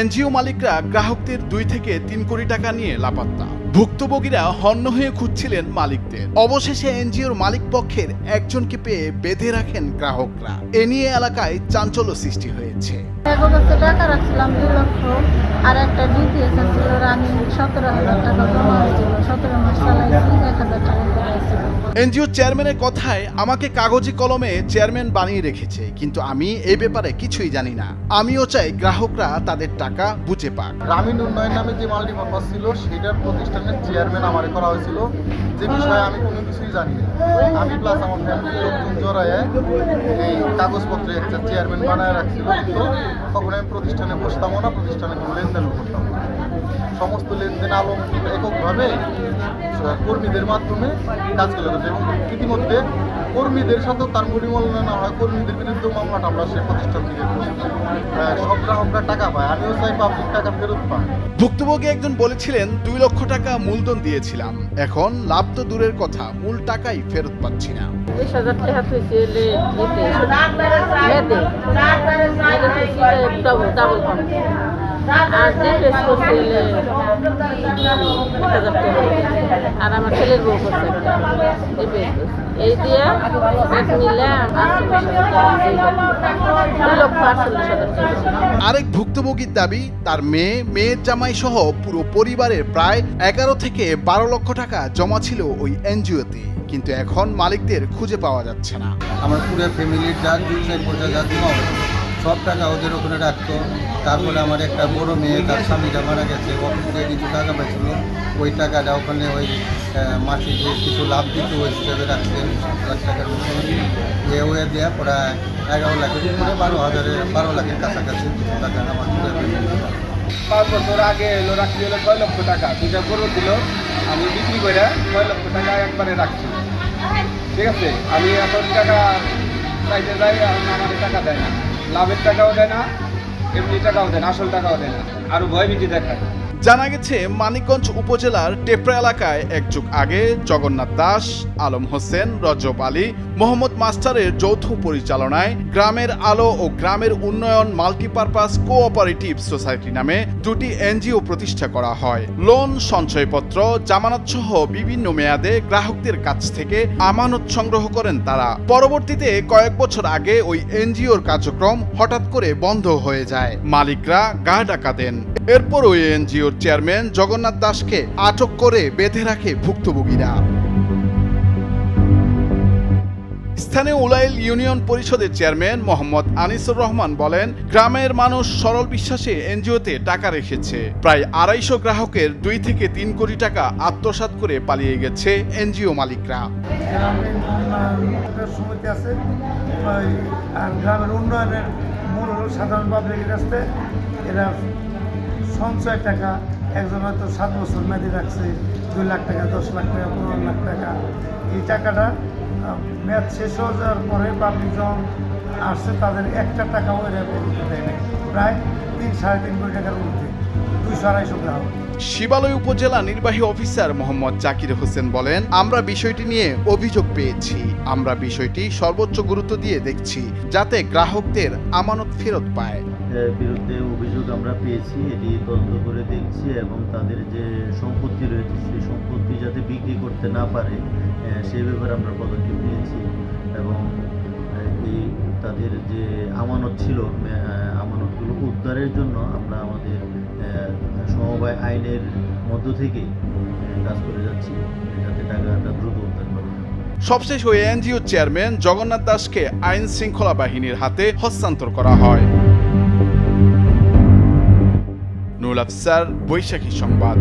NGO মালিকরা গ্রাহকদের দুই থেকে তিন কোটি টাকা নিয়ে লাপাত্তা। ভুক্তভোগীরা হন্য হয়ে খুঁজছিলেন মালিকদের। অবশেষে এনজিওর মালিক পক্ষের একজনকে পেয়ে বেঁধে রাখেন গ্রাহকরা। এ নিয়ে এলাকায় চাঞ্চল্য সৃষ্টি হয়েছে। টাকা রাখছিলাম, দুই লক্ষ। আর একটা ডিপিএস ছিল রানি সতেরো হাজার টাকা জমা হয়েছিল। সতেরো মাস এক হাজার টাকা। এনজিও চেয়ারম্যানের কথায় আমাকে কাগজি কলমে চেয়ারম্যান বানিয়ে রেখেছে, কিন্তু আমি এই ব্যাপারে কিছুই জানি না। আমিও চাই গ্রাহকরা তাদের টাকা বুঝে পাক। গ্রামীণ উন্নয়ন নামে যে মাল্টিপারপাস ছিল, সেটার প্রতিষ্ঠানের চেয়ারম্যান আমারে করা হয়েছিল। যে বিষয়ে আমি কোনো কিছুই জানি না। আমি প্লাস আমার ফ্যামিলির লোকজন জড়ায় এই কাগজপত্রে একটা চেয়ারম্যান বানায় রাখছিল তখন আমি প্রতিষ্ঠানে বসতামও না, প্রতিষ্ঠানে লেনদেনও করতাম না। সমস্ত লেনদেন আলম এককভাবে কর্মীদের মাধ্যমে কাজগুলো করছে এবং ইতিমধ্যে কর্মীদের সাথেও তার পরিমালনা হয় কর্মীদের বিরুদ্ধে মামলা আমরা সে প্রতিষ্ঠান থেকে। সব গ্রাহকরা টাকা পায় আমিও চাই পাবলিক টাকা ফেরত পায় ভুক্তভোগী একজন বলেছিলেন দুই লক্ষ টাকা মূলধন দিয়েছিলাম এখন লাভ তো দূরের কথা মূল টাকাই ফেরত পাচ্ছি না বিশ হাজার টাকা তুইছে মেয়েদের মেয়েদের ডাবল ডাবল কম আর আমার ছেলের বউ করছে এই দিয়ে এক মিলে আরেক ভুক্তভোগীর দাবি তার মেয়ে মেয়ের জামাই সহ পুরো পরিবারের প্রায় এগারো থেকে বারো লক্ষ টাকা জমা ছিল ওই এনজিওতে। কিন্তু এখন মালিকদের খুঁজে পাওয়া যাচ্ছে না। আমার পুরো ফ্যামিলির যা দুই সব টাকা ওদের ওখানে রাখতো। তারপরে আমার একটা বড় মেয়ে তার স্বামীটা মারা গেছে অফিস থেকে কিছু টাকা পেয়েছিল ওই টাকাটা ওখানে ওই আহ, মাসে যে কিছু লাভ দিত ওই হিসাবে সাত লাখ টাকার মতো। ওয়ে দেওয়া প্রায় এগারো লাখের উপরে বারো হাজারের বারো লাখের কাছাকাছি টাকা আমার। পাঁচ বছর আগে এলো রাখছি হলো ছয় লক্ষ টাকা। দুইটা গরু ছিল আমি বিক্রি করে ছয় লক্ষ টাকা একবারে রাখছি। ঠিক আছে? আমি এখন টাকা চাইতে যাই আমার টাকা দেয় না। লাভের টাকাও দেয় না, এমনি টাকাও দেয় না, আসল টাকাও দেয় না। আরও ভয়ভীতি দেখায়। জানা গেছে, মানিকগঞ্জ উপজেলার টেপরা এলাকায় এক যুগ আগে জগন্নাথ দাস, আলম হোসেন, রজব আলী, মোহাম্মদ মাস্টারের যৌথ পরিচালনায় গ্রামের আলো ও গ্রামের উন্নয়ন মাল্টিপারপাস কোঅপারেটিভ সোসাইটি নামে দুটি এনজিও প্রতিষ্ঠা করা হয়। লোন, সঞ্চয়পত্র জামানত সহ বিভিন্ন মেয়াদে গ্রাহকদের কাছ থেকে আমানত সংগ্রহ করেন তারা। পরবর্তীতে কয়েক বছর আগে ওই এনজিওর কার্যক্রম হঠাৎ করে বন্ধ হয়ে যায়। মালিকরা গা ডাকা দেন এরপর ওই এনজিওর চেয়ারম্যান জগন্নাথ দাসকে আটক করে বেঁধে রাখে ভুক্তভোগীরা। স্থানীয় উলাইল ইউনিয়ন পরিষদের চেয়ারম্যান মোহাম্মদ আনিসুর রহমান বলেন, গ্রামের মানুষ সরল বিশ্বাসে এনজিওতে টাকা রেখেছে। প্রায় আড়াইশো গ্রাহকের দুই থেকে তিন কোটি টাকা আত্মসাৎ করে পালিয়ে গেছে এনজিও মালিকরা। উন্নয়নের মূল সাধারণ পাবলিকের কাছে এরা সঞ্চয় টাকা, একজন হয়তো সাত বছর মেয়াদি রাখছে, দুই লাখ টাকা, দশ লাখ টাকা, পনেরো লাখ টাকা। এই টাকাটা মেয়াদ শেষ হয়ে যাওয়ার পরে পাবলিক যখন আসছে, তাদের একটা টাকাও এরা দেয় প্রায় তিন, সাড়ে তিন কোটি টাকার মধ্যে দুইশো আড়াইশো গ্রাহক শিবালয় উপজেলা নির্বাহী অফিসার মোহাম্মদ জাকির হোসেন বলেন আমরা বিষয়টি নিয়ে অভিযোগ পেয়েছি। আমরা বিষয়টি সর্বোচ্চ গুরুত্ব দিয়ে দেখছি যাতে গ্রাহকদের আমানত ফেরত পায়। এর বিরুদ্ধে অভিযোগ আমরা পেয়েছি এটি তদন্ত করে দেখছি এবং তাদের যে সম্পত্তি রয়েছে সেই সম্পত্তি যাতে বিক্রি করতে না পারে সেই ব্যাপারে আমরা পদক্ষেপ নিয়েছি এবং এই তাদের যে আমানত ছিল আমানতগুলো উদ্ধারের জন্য আমরা আমাদের আইনের মধ্য থেকে কাজ করে যাচ্ছি। যাতে টাকাটা দ্রুত উদ্ধার করা। সবশেষ ওই এনজিও চেয়ারম্যান জগন্নাথ দাসকে আইন শৃঙ্খলা বাহিনীর হাতে হস্তান্তর করা হয়। নুল আফসার, বৈশাখী সংবাদ।